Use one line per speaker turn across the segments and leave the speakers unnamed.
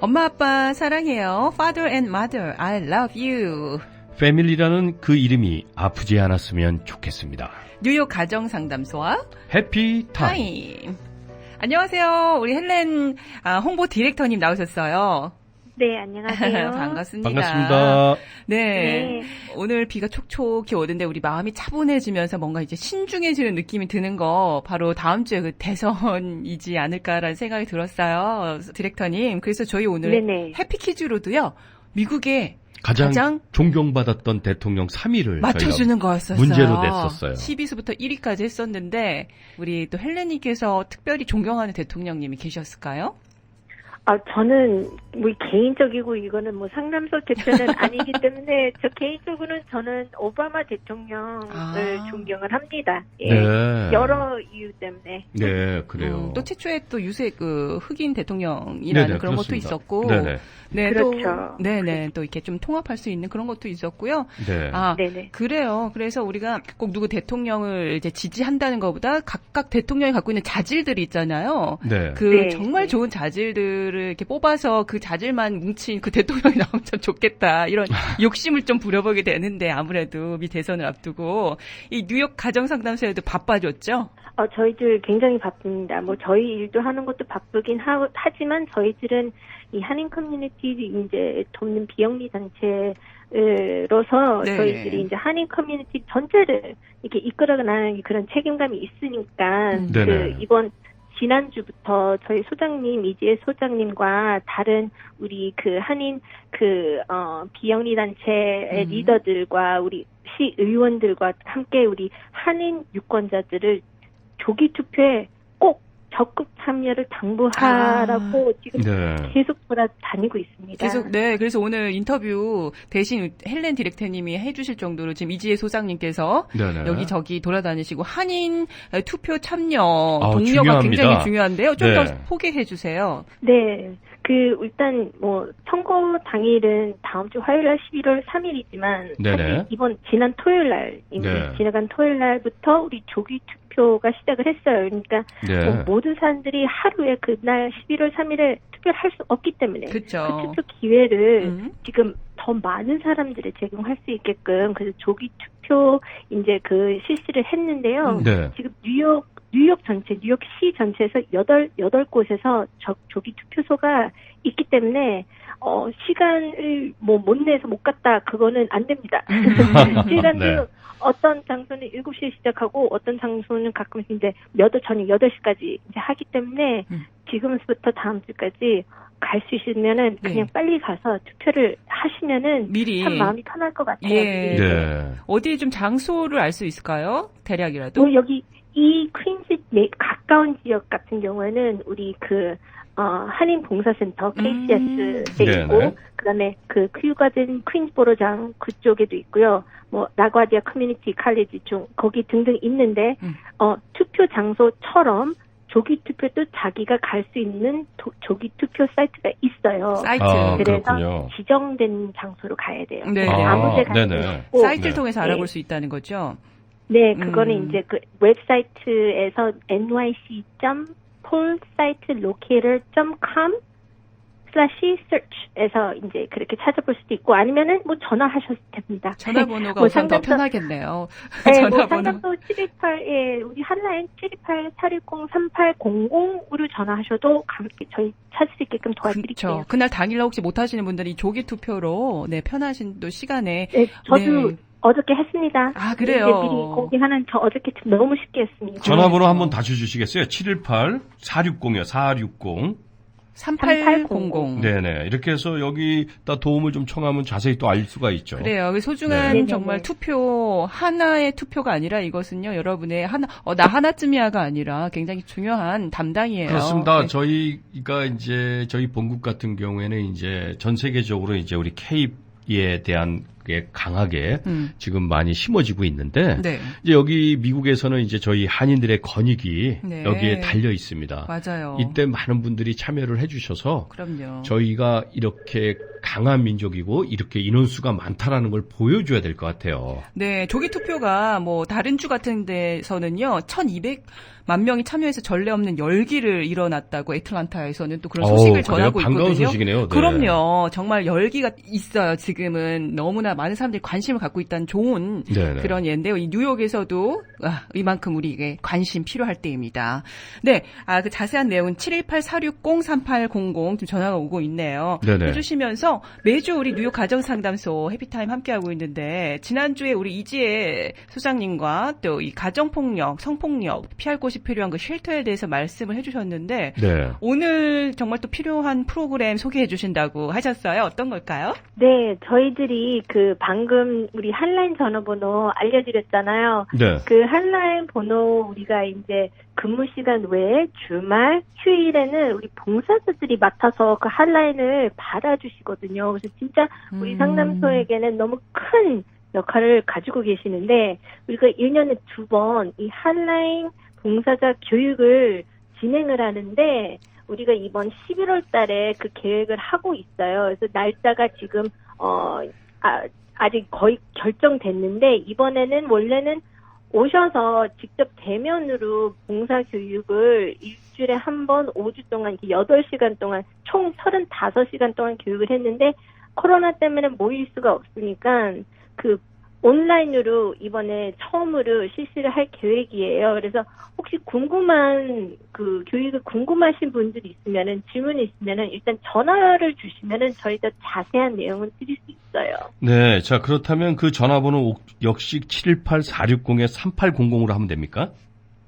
엄마 아빠 사랑해요. Father and Mother, I love you.
패밀리라는 그 이름이 아프지 않았으면 좋겠습니다.
뉴욕 가정 상담소와
해피 타임.
타임. 안녕하세요. 우리 헬렌 아, 홍보 디렉터님 나오셨어요.
네, 안녕하세요.
반갑습니다.
반갑습니다.
네.
네.
오늘 비가 촉촉히 오는데 우리 마음이 차분해지면서 뭔가 이제 신중해지는 느낌이 드는 거 바로 다음 주에 그 대선이지 않을까라는 생각이 들었어요. 디렉터님. 그래서 저희 오늘
네네.
해피 퀴즈로도요. 미국의
가장,
가장
존경받았던 대통령 3위를
맞춰주는 거였었어요.
문제로 냈었어요.
10위부터 1위까지 했었는데 우리 또 헬렌님께서 특별히 존경하는 대통령님이 계셨을까요?
아, 저는 뭐 개인적이고 이거는 뭐 상담소 대표는 아니기 때문에 저 개인적으로는 저는 오바마 대통령을
아.
존경을 합니다. 예.
네.
여러 이유 때문에.
네, 그래요.
음, 또 최초의 또 유세 그 흑인 대통령이라는
네네,
그런 것도
그렇습니다.
있었고,
네네.
네,
그렇죠.
또, 네네, 또 이렇게 좀 통합할 수 있는 그런 것도 있었고요.
네.
아,
네네.
그래요. 그래서 우리가 꼭 누구 대통령을 이제 지지한다는 것보다 각각 대통령이 갖고 있는 자질들이 있잖아요.
네.
그
네,
정말
네.
좋은 자질들을 이렇게 뽑아서 그 자질만 뭉친 그 대통령이 나오면 참 좋겠다. 이런 욕심을 좀 부려보게 되는데 아무래도 미 대선을 앞두고 이 뉴욕 가정 상담소에도 바빠졌죠.
어, 저희들 굉장히 바쁩니다. 뭐 저희 일도 하는 것도 바쁘긴 하, 하지만 저희들은 이 한인 커뮤니티 이제 돕는 비영리 단체로서
네.
저희들이 이제 한인 커뮤니티 전체를 이렇게 이끌어가는 그런 책임감이 있으니까
음.
그. 이번 지난주부터 저희 소장님 이지혜 소장님과 다른 우리 그 한인 그 어, 비영리 단체의
음.
리더들과 우리 시 의원들과 함께 우리 한인 유권자들을 조기 투표에 꼭 적극 참여를 당부하라고 지금
네.
계속 돌아다니고 있습니다.
계속 네 그래서 오늘 인터뷰 대신 헬렌 디렉터님이 해주실 정도로 지금 이지혜 소장님께서
네네.
여기 저기 돌아다니시고 한인 투표 참여
아우,
동료가
중요합니다.
굉장히 중요한데요. 좀더
네.
소개해 주세요.
네. 그 일단 뭐 선거 당일은 다음 주 화요일 날 11월 3일이지만
네네.
사실 이번 지난 토요일 날입니다.
네.
지나간 토요일 날부터 우리 조기 투표 가 시작을 했어요. 그러니까
네.
뭐 모든 사람들이 하루에 그날 11월 3일에 투표를 할 수 없기 때문에
그렇죠.
그 투표 기회를
음.
지금 더 많은 사람들이 제공할 수 있게끔 그래서 조기 투표 이제 그 실시를 했는데요.
네.
지금 뉴욕 뉴욕 전체 뉴욕시 전체에서 여덟 여덟 곳에서 저, 조기 투표소가 있기 때문에 어 시간을 뭐 못 내서 못 갔다 그거는 안 됩니다. 시간도
네.
어떤 장소는 7시에 시작하고 어떤 장소는 가끔 이제 몇 저녁 8시까지 이제 하기 때문에
음.
지금부터 다음 주까지 갈 수 있으면은
네.
그냥 빨리 가서 투표를 하시면은
미리
참 마음이 편할 것 같아요.
예.
네.
어디 좀 장소를 알 수 있을까요? 대략이라도.
뭐 여기 이 퀸즈 내 가까운 지역 같은 경우에는 우리 그 어, 한인 봉사센터
음.
KCS에
네네.
있고 그다음에 그 큐가든 퀸즈보로장 그쪽에도 있고요. 뭐 라과디아 커뮤니티 칼리지 중 거기 등등 있는데
음.
어 투표 장소처럼 조기 투표도 자기가 갈 수 있는 도- 조기 투표 사이트가 있어요.
사이트.
아,
그래서
그렇군요.
지정된 장소로 가야 돼요.
네.
아,
아무 데 가는
네네.
게 없고
사이트를
네.
통해서
네.
알아볼 수 있다는 거죠.
네, 그거는
음.
이제 그 웹사이트에서 nyc.polsitelocator.com slash search에서 이제 그렇게 찾아볼 수도 있고 아니면은 뭐 전화하셔도 됩니다.
전화번호가
뭐
우선 더
상담소-
편하겠네요.
네, 뭐
전화번호.
상담소 728에 우리 한라인 728-410-3800으로 전화하셔도 감- 저희 찾을 수 있게끔 도와드릴게요.
그렇죠. 그날 당일날 혹시 못 하시는 분들이 조기 투표로 네, 편하신 또 시간에
네, 저도
네.
어저께 했습니다.
아, 그래요?
이제 미리 공개하는 저 어저께 너무 쉽게 했습니다.
전화번호 한번 다시 주시겠어요? 718 460이요. 460.
3800.
네네. 이렇게 해서 여기다 도움을 좀 청하면 자세히 또 알 수가 있죠.
그래요. 그 소중한
네.
정말. 투표 하나의 투표가 아니라 이것은요 여러분의 하나 어, 나 하나쯤이야가 아니라 굉장히 중요한 담당이에요.
그렇습니다.
네.
저희가 이제 저희 본국 같은 경우에는 이제 전 세계적으로 이제 우리 케이프에 대한 강하게
음.
지금 많이 심어지고 있는데
네.
이제 여기 미국에서는 이제 저희 한인들의 권익이
네.
여기에 달려 있습니다.
맞아요.
이때 많은 분들이 참여를 해주셔서
그럼요.
저희가 이렇게 강한 민족이고 이렇게 인원수가 많다라는 걸 보여줘야 될 것 같아요.
네, 조기 투표가 뭐 다른 주 같은 데서는요, 1,200만 명이 참여해서 전례 없는 열기를 일어났다고 애틀란타에서는 또 그런 소식을
어우,
전하고?
반가운
있거든요.
소식이네요. 네.
그럼요. 정말 열기가 있어요. 지금은 너무나 많은 사람들이 관심을 갖고 있다는 좋은
네네.
그런 예인데요. 이 뉴욕에서도 아, 이만큼 우리에게 관심 필요할 때입니다. 네, 아, 그 자세한 내용은 718-460-3800 지금 전화가 오고 있네요.
네네.
해주시면서 매주 우리 뉴욕 가정상담소 해피타임 함께하고 있는데 지난주에 우리 이지혜 소장님과 또 이 가정폭력, 성폭력 피할 곳이 필요한 그 쉘터에 대해서 말씀을 해주셨는데
네.
오늘 정말 또 필요한 프로그램 소개해 주신다고 하셨어요. 어떤 걸까요?
네, 저희들이 그 방금 우리 한라인 전화번호 알려드렸잖아요.
네.
그 한라인 번호 우리가 이제 근무 시간 외에 주말, 휴일에는 우리 봉사자들이 맡아서 그 한라인을 받아주시거든요. 그래서 진짜 우리
음.
상담소에게는 너무 큰 역할을 가지고 계시는데 우리가 1년에 두 번 이 한라인 봉사자 교육을 진행을 하는데 우리가 이번 11월 달에 그 계획을 하고 있어요. 그래서 날짜가 지금 어 아, 아직 거의 결정됐는데 이번에는 원래는 오셔서 직접 대면으로 봉사 교육을 일주일에 한 번 5주 동안 이렇게 8시간 동안 총 35시간 동안 교육을 했는데 코로나 때문에 모일 수가 없으니까 그 온라인으로 이번에 처음으로 실시를 할 계획이에요. 그래서 혹시 궁금한 그 교육을 궁금하신 분들이 있으면은 질문이 있으면은 일단 전화를 주시면은 저희가 자세한 내용을 드릴 수 있어요.
네. 자, 그렇다면 그 전화번호 옥- 역시 718-460-3800으로 하면 됩니까?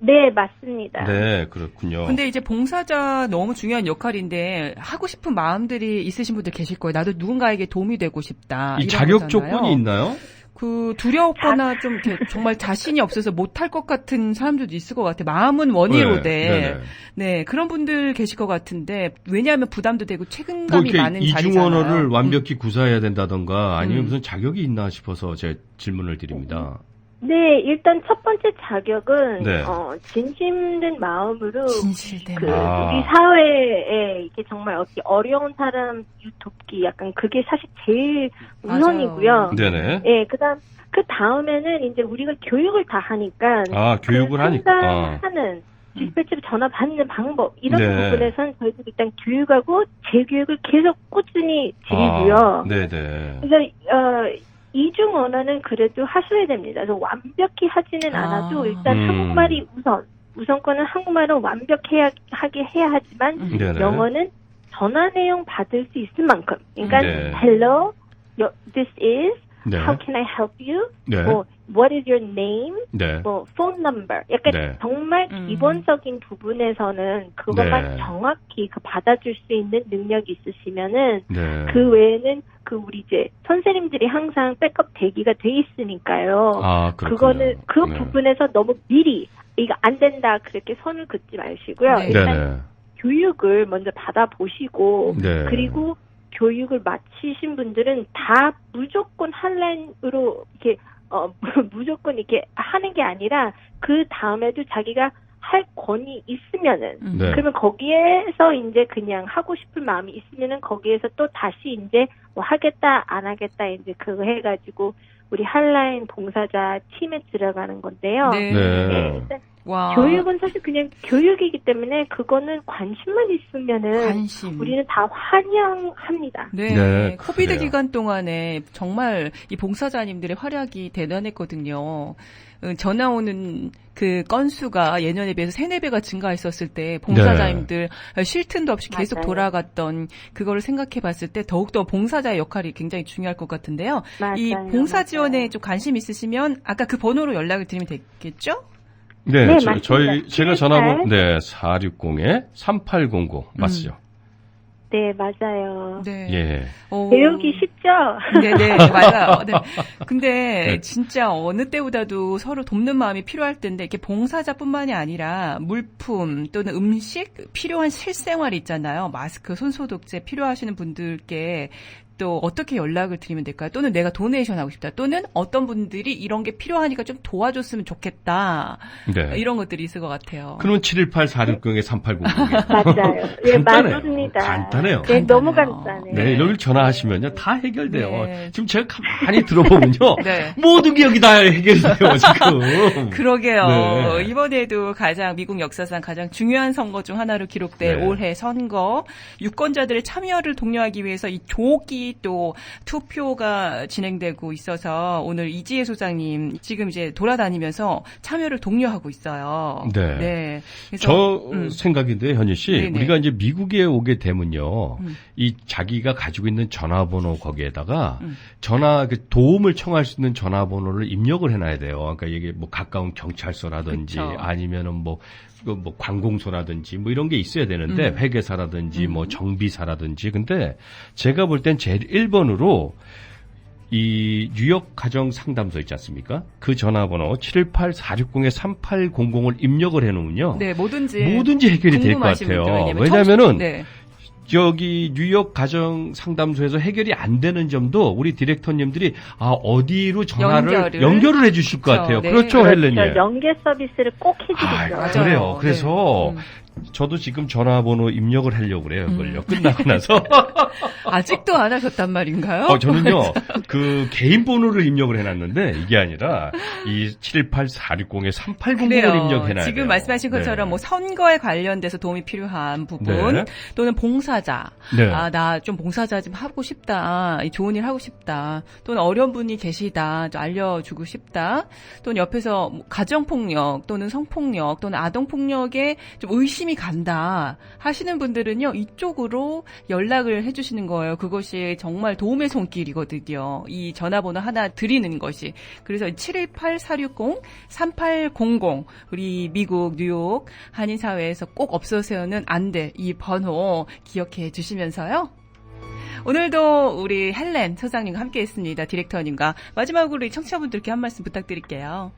네, 맞습니다.
네, 그렇군요.
근데 이제 봉사자 너무 중요한 역할인데 하고 싶은 마음들이 있으신 분들 계실 거예요. 나도 누군가에게 도움이 되고 싶다.
이 자격
거잖아요.
조건이 있나요?
그 두려웠거나 좀 이렇게 정말 자신이 없어서 못할 것 같은 사람들도 있을 것 같아요. 마음은 원이로되
네, 네네.
네 그런 분들 계실 것 같은데 왜냐하면 부담도 되고
뭐
책임감이
이렇게
많은
이중
자리잖아요.
언어를
음.
완벽히 구사해야 된다던가 아니면
음.
무슨 자격이 있나 싶어서 제 질문을 드립니다.
네, 일단 첫 번째 자격은
네.
어, 진심된 마음으로
진실된
그
아.
우리 사회에 이게 정말 어떻게 어려운 사람 돕기 약간 그게 사실 제일. 우선이고요.
네네.
예, 그다음 그 다음에는 이제 우리가 교육을 다 하니까
아, 교육을
그
하니까. 아.
상담하는 디스패치로 전화 받는 방법 이런
네.
부분에선 저희도 일단 교육하고 재교육을 계속 꾸준히 드리고요.
아, 네네.
그래서 어, 이중 언어는 그래도 하셔야 됩니다. 그래서 완벽히 하지는
아.
않아도 일단
음.
한국말이 우선 우선권은 한국말을 완벽해야 하게 해야 하지만
음.
네네.
영어는 전화 내용 받을 수 있을 만큼. 그러니까
네.
hello, your- this is,
네.
how can I help you?
네.
뭐 what is your name?
네.
뭐 phone number. 약간
네.
정말
음.
기본적인 부분에서는 그것만
네.
정확히 그 받아줄 수 있는 능력이 있으시면은
네.
그 외에는 그 우리 이제 선생님들이 항상 백업 대기가 돼 있으니까요.
아, 그렇군요.
그거는 그
네.
부분에서 너무 미리 이거 안 된다 그렇게 선을 긋지 마시고요.
네.
일단
네네.
교육을 먼저 받아 보시고
네.
그리고 교육을 마치신 분들은 다 무조건 한라인으로 이렇게 어 무조건 이렇게 하는 게 아니라 그 다음에도 자기가 할 권이 있으면은
음.
네.
그러면 거기에서 이제 그냥 하고 싶은 마음이 있으면은 거기에서 또 다시 이제 뭐 하겠다 안 하겠다 이제 그거 해가지고 우리 한라인 봉사자 팀에 들어가는 건데요.
네.
네.
네, 일단
와.
교육은 사실 그냥 교육이기 때문에 그거는 관심만 있으면은
관심.
우리는 다 환영합니다.
네.
네,
코비드
그래요.
기간 동안에 정말 이 봉사자님들의 활약이 대단했거든요. 어, 전화 오는 그 건수가 예년에 비해서 세네 배가 증가했었을 때 봉사자님들 쉴 틈도 없이 계속
맞아요.
돌아갔던 그거를 생각해 봤을 때 더욱더 봉사자의 역할이 굉장히 중요할 것 같은데요.
맞아요.
이 봉사 지원에
맞아요.
좀 관심 있으시면 아까 그 번호로 연락을 드리면 되겠죠?
네,
네,
저. 저희 제가
78.
전화번호 네, 460에 3800 맞죠?
네, 맞아요.
네.
예.
어,
배우기 쉽죠?
네네 맞아요. 네. 근데
네.
진짜 어느 때보다도 서로 돕는 마음이 필요할 텐데 이렇게 봉사자뿐만이 아니라 물품 또는 음식 필요한 실생활 있잖아요. 마스크, 손소독제 필요하시는 분들께 또 어떻게 연락을 드리면 될까요? 또는 내가 도네이션 하고 싶다. 또는 어떤 분들이 이런 게 필요하니까 좀 도와줬으면 좋겠다.
네.
이런 것들이 있을 것 같아요.
그러면 718-460-3800.
맞아요. 예,
간단해요.
맞습니다.
간단해요.
네, 너무
간단해요.
간단해요.
네, 여기 전화하시면요. 다 해결돼요.
네.
지금 제가 가만히 들어보면요.
네.
모든 기억이 다 해결돼요, 지금.
그러게요.
네.
이번에도 가장 미국 역사상 가장 중요한 선거 중 하나로 기록될
네.
올해 선거 유권자들의 참여를 독려하기 위해서 이 조기 또 투표가 진행되고 있어서 오늘 이지혜 소장님 지금 이제 돌아다니면서 참여를 독려하고 있어요.
네.
그래서
저
음.
생각인데 현희 씨,
네네.
우리가 이제 미국에 오게 되면요,
음.
이 자기가 가지고 있는 전화번호 거기에다가
음.
전화 그 도움을 청할 수 있는 전화번호를 입력을 해놔야 돼요. 그러니까 이게 뭐 가까운 경찰서라든지
그쵸.
아니면은 뭐. 그뭐 관공서라든지 뭐 이런 게 있어야 되는데
음.
회계사라든지 뭐
음.
정비사라든지 근데 제가 볼 땐 제일 1번으로 이 뉴욕 가정 상담소 있지 않습니까? 그 전화번호 718-460-3800을 입력을 해 놓으면요.
네, 뭐든지
뭐든지 해결이 될 것 같아요.
왜냐면
왜냐면은
네.
여기 뉴욕 가정 상담소에서 해결이 안 되는 점도 우리 디렉터님들이 아 어디로 전화를
연결을.
연결을, 해주실 것
그렇죠.
같아요.
네.
그렇죠, 헬렌님.
연계 서비스를 꼭 해주겠죠.
아. 그래요. 그래서
네. 음.
저도 지금 전화번호 입력을 하려고 그래요. 그걸요.
음.
끝나고 나서.
아직도 안 하셨단 말인가요?
어, 저는요, 그 개인 번호를 입력을 해놨는데 이게 아니라 이 78460에 3800을
그래요.
입력해놔야
지금
돼요.
말씀하신 것처럼
네.
뭐 선거에 관련돼서 도움이 필요한 부분
네.
또는 봉사자
네.
아 나 좀 봉사자 좀 하고 싶다 이 좋은 일 하고 싶다 또는 어려운 분이 계시다 좀 알려주고 싶다 또는 옆에서 뭐 가정폭력 또는 성폭력 또는 아동폭력에 좀 의심 이 간다 하시는 분들은요 이쪽으로 연락을 해주시는 거예요 그것이 정말 도움의 손길이거든요 이 전화번호 하나 드리는 것이 그래서 718-460-3800 우리 미국 뉴욕 한인사회에서 꼭 없어서는 안 돼 이 번호 기억해 주시면서요. 오늘도 우리 헬렌 소장님과 함께 했습니다. 디렉터님과. 마지막으로 우리 청취자분들께 한 말씀 부탁드릴게요.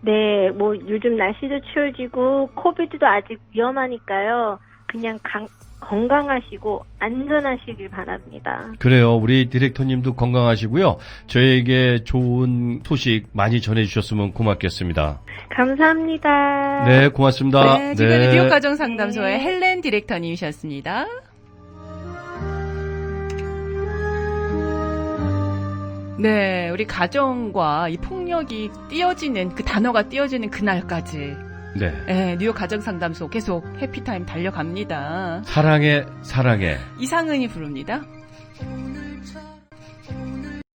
네, 뭐 요즘 날씨도 추워지고 코비드도 아직 위험하니까요. 그냥 강- 건강하시고 안전하시길 바랍니다.
그래요. 우리 디렉터님도 건강하시고요. 저에게 좋은 소식 많이 전해주셨으면 고맙겠습니다.
감사합니다.
네, 고맙습니다.
네, 지금까지
네.
뉴욕 가정상담소의
네.
헬렌 디렉터님이셨습니다. 네, 우리 가정과 이 폭력이 띄어지는 그 단어가 띄어지는 그날까지
네.
네, 뉴욕 가정 상담소 계속 해피타임 달려갑니다.
사랑해, 사랑해.
이상은이 부릅니다.